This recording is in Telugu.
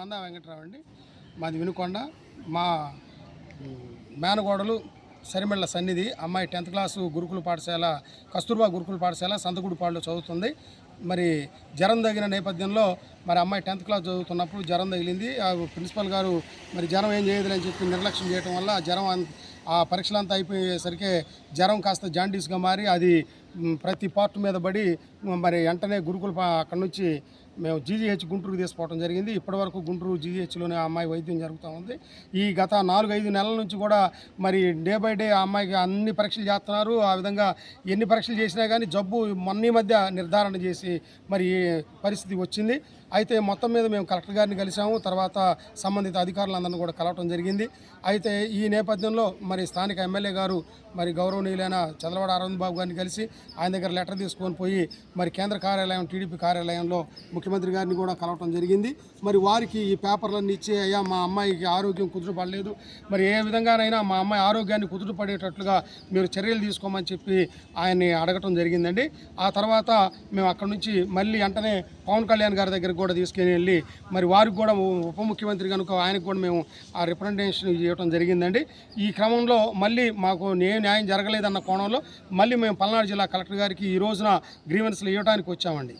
మందా వెంకట్రావు అండి. మాది వినుకొండ. మా మేనగోడలు సరిమెళ్ళ సన్నిధి. అమ్మాయి టెన్త్ క్లాసు గురుకుల పాఠశాల కస్తూర్బా గురుకుల పాఠశాల సంతగుడిపాడులో చదువుతుంది. మరి జ్వరం తగిన నేపథ్యంలో మరి అమ్మాయి టెన్త్ క్లాస్ చదువుతున్నప్పుడు జ్వరం తగిలింది. ఆ ప్రిన్సిపల్ గారు మరి జ్వరం ఏం చేయదులని చెప్పి నిర్లక్ష్యం చేయడం వల్ల జ్వరం ఆ పరీక్షలంతా అయిపోయేసరికి జ్వరం కాస్త జాండీస్గా మారి అది ప్రతి పార్ట్ మీద పడి మరి వెంటనే గురుకుల అక్కడి నుంచి మేము జీజీహెచ్ గుంటూరు తీసుకోవడం జరిగింది. ఇప్పటివరకు గుంటూరు జీజీహెచ్లోనే ఆ అమ్మాయి వైద్యం జరుగుతూ ఉంది. ఈ గత నాలుగు ఐదు నెలల నుంచి కూడా మరి డే బై డే ఆ అమ్మాయికి అన్ని పరీక్షలు చేస్తున్నారు. ఆ విధంగా ఎన్ని పరీక్షలు చేసినా కానీ జబ్బు మొన్న మధ్య నిర్ధారణ చేసి మరి పరిస్థితి వచ్చింది. అయితే మొత్తం మీద మేము కలెక్టర్ గారిని కలిసాము తర్వాత సంబంధిత అధికారులందరినీ కూడా కలవటం జరిగింది. అయితే ఈ నేపథ్యంలో మరి స్థానిక ఎమ్మెల్యే గారు మరి గౌరవనీయులైన చంద్రవాడ అరవింద్ బాబు గారిని కలిసి ఆయన దగ్గర లెటర్ తీసుకొని పోయి మరి కేంద్ర కార్యాలయం టీడీపీ కార్యాలయంలో ముఖ్యమంత్రి గారిని కూడా కలవటం జరిగింది. మరి వారికి ఈ పేపర్లన్నీ ఇచ్చి అయ్యా మా అమ్మాయికి ఆరోగ్యం కుదుటపడలేదు మరి ఏ విధంగానైనా మా అమ్మాయి ఆరోగ్యాన్ని కుదుటపడేటట్లుగా మీరు చర్యలు తీసుకోమని చెప్పి ఆయన్ని అడగటం జరిగిందండి. ఆ తర్వాత మేము అక్కడి నుంచి మళ్ళీ వెంటనే పవన్ కళ్యాణ్ గారి దగ్గరికి కూడా తీసుకుని వెళ్ళి మరి వారికి కూడా ఉప ముఖ్యమంత్రి కనుక ఆయనకు కూడా మేము ఆ రిప్రజెంటేషన్ ఇవ్వడం జరిగిందండి. ఈ క్రమంలో మళ్ళీ మాకు ఏ న్యాయం జరగలేదన్న కోణంలో మళ్ళీ మేము పల్నాడు జిల్లా కలెక్టర్ గారికి ఈ రోజున గ్రీవెన్స్లు ఇవ్వడానికి వచ్చామండి.